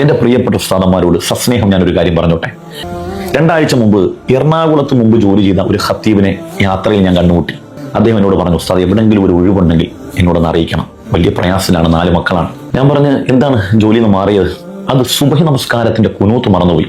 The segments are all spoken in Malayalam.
എന്റെ പ്രിയപ്പെട്ട ഉസ്താദന്മാരോട് സസ്നേഹം ഞാനൊരു കാര്യം പറഞ്ഞോട്ടെ. രണ്ടാഴ്ച മുമ്പ് എറണാകുളത്ത് മുമ്പ് ജോലി ചെയ്ത ഒരു ഖത്തീബിനെ യാത്രയിൽ ഞാൻ കണ്ടുമുട്ടി. അദ്ദേഹം എന്നോട് പറഞ്ഞു ഉസ്താദ് എവിടെങ്കിലും ഒരു ഒഴിവുണ്ടെങ്കിൽ എന്നോടൊന്ന് അറിയിക്കണം. വലിയ പ്രയാസത്തിലാണ് നാല് മക്കളാണ്. ഞാൻ പറഞ്ഞ് എന്താണ് ജോലി നിന്ന് മാറിയത്? അത് സുബഹി നമസ്കാരത്തിന്റെ കുനൂത്ത് മറന്നുപോയി.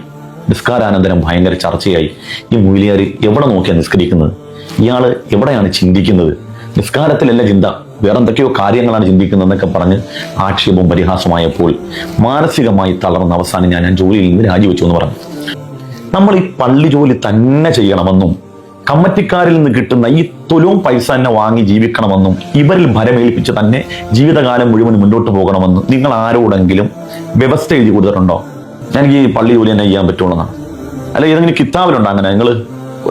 നിസ്കാരാനന്തരം ഭയങ്കര ചർച്ചയായി. ഈ മൂലിയാർ എവിടെ നോക്കിയാണ് നിസ്കരിക്കുന്നത്? ഇയാൾ എവിടെയാണ് ചിന്തിക്കുന്നത്? നിസ്കാരത്തിലല്ല ചിന്ത. വേറെ എന്തൊക്കെയോ കാര്യങ്ങളാണ് ചിന്തിക്കുന്നതെന്നൊക്കെ പറഞ്ഞ് ആക്ഷേപവും പരിഹാസമായപ്പോൾ മാനസികമായി തളർന്ന അവസാനം ഞാൻ ഞാൻ ജോലിയിൽ നിന്ന് രാജിവെച്ചു എന്ന് പറഞ്ഞു. നമ്മൾ ഈ പള്ളി ജോലി തന്നെ ചെയ്യണമെന്നും കമ്മറ്റിക്കാരിൽ നിന്ന് കിട്ടുന്ന ഈ തുലവും പൈസ തന്നെ വാങ്ങി ജീവിക്കണമെന്നും ഇവരിൽ ഭരമേൽപ്പിച്ച് തന്നെ ജീവിതകാലം മുഴുവൻ മുന്നോട്ട് പോകണമെന്നും നിങ്ങൾ ആരോടെങ്കിലും വ്യവസ്ഥ എഴുതി കൊടുത്തിട്ടുണ്ടോ? എനിക്ക് ഈ പള്ളി ജോലി തന്നെ ചെയ്യാൻ പറ്റുള്ളതാണ് അല്ല ഏതെങ്കിലും കിതാബിലുണ്ടോ അങ്ങനെ? നിങ്ങൾ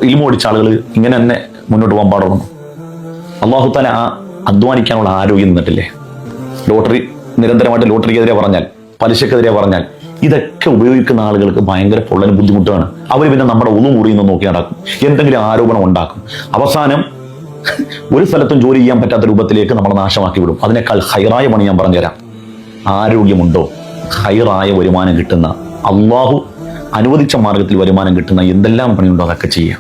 ഇൽമ പഠിച്ച ആളുകൾ ഇങ്ങനെ തന്നെ മുന്നോട്ട് പോകാൻ പാടുള്ളൂ അള്ളാഹു തന്നെ ആ അധ്വാനിക്കാനുള്ള ആരോഗ്യം നിന്നിട്ടില്ലേ ലോട്ടറി നിരന്തരമായിട്ട് ലോട്ടറിക്കെതിരെ പറഞ്ഞാൽ പലിശക്കെതിരെ പറഞ്ഞാൽ ഇതൊക്കെ ഉപയോഗിക്കുന്ന ആളുകൾക്ക് ഭയങ്കര പൊള്ളനും ബുദ്ധിമുട്ടാണ് അവർ പിന്നെ നമ്മുടെ കൂടി മുറിയുന്ന നോക്കി നടക്കും. എന്തെങ്കിലും ആരോപണം ഉണ്ടാക്കും. അവസാനം ഒരു സ്ഥലത്തും ജോലി ചെയ്യാൻ പറ്റാത്ത രൂപത്തിലേക്ക് നമ്മൾ നാശമാക്കി വിടും. അതിനേക്കാൾ ഹൈറായ പണി ഞാൻ പറഞ്ഞുതരാം. ആരോഗ്യമുണ്ടോ? ഹൈറായ വരുമാനം കിട്ടുന്ന അള്ളാഹു അനുവദിച്ച മാർഗത്തിൽ വരുമാനം കിട്ടുന്ന എന്തെല്ലാം പണിയുണ്ടോ അതൊക്കെ ചെയ്യുക.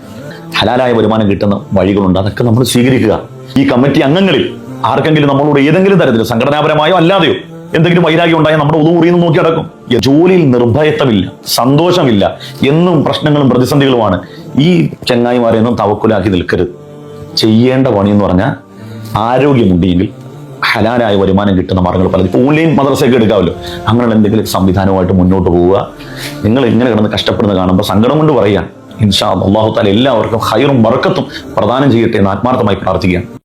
ഹലാലായ വരുമാനം കിട്ടുന്ന വഴികളുണ്ട്. അതൊക്കെ നമ്മൾ സ്വീകരിക്കുക. ഈ കമ്മിറ്റി അംഗങ്ങളിൽ ആർക്കെങ്കിലും നമ്മളോട് ഏതെങ്കിലും തരത്തിൽ സംഘടനാപരമായോ അല്ലാതെയോ എന്തെങ്കിലും വൈരാഗ്യം ഉണ്ടായാൽ നമ്മുടെ ഉദൂറിയെന്ന് നോക്കി അടക്കും. ജോലിയിൽ നിർഭയത്വമില്ല സന്തോഷമില്ല എന്നും പ്രശ്നങ്ങളും പ്രതിസന്ധികളുമാണ്. ഈ ചങ്ങായിമാരെയൊന്നും തവക്കുലാക്കി നിൽക്കരുത്. ചെയ്യേണ്ട പണി എന്ന് പറഞ്ഞാൽ ആരോഗ്യമുണ്ടെങ്കിൽ ഹലാലായ വരുമാനം കിട്ടുന്ന മാർഗങ്ങൾ പലത്. ഇപ്പോൾ ഓൺലൈൻ മദ്രസയൊക്കെ എടുക്കാമല്ലോ. അങ്ങനെയുള്ള എന്തെങ്കിലും സംവിധാനമായിട്ട് മുന്നോട്ട് പോവുക. നിങ്ങൾ ഇങ്ങനെ കിടന്ന് കഷ്ടപ്പെടുന്ന കാണുമ്പോൾ സങ്കടം കൊണ്ട് പറയുക ഇൻഷാ അള്ളാഹു താല എല്ലാവർക്കും ഹൈറും ബർക്കത്തും പ്രദാനം ചെയ്യട്ടെ എന്ന് ആത്മാർത്ഥമായി പ്രാർത്ഥിക്കുക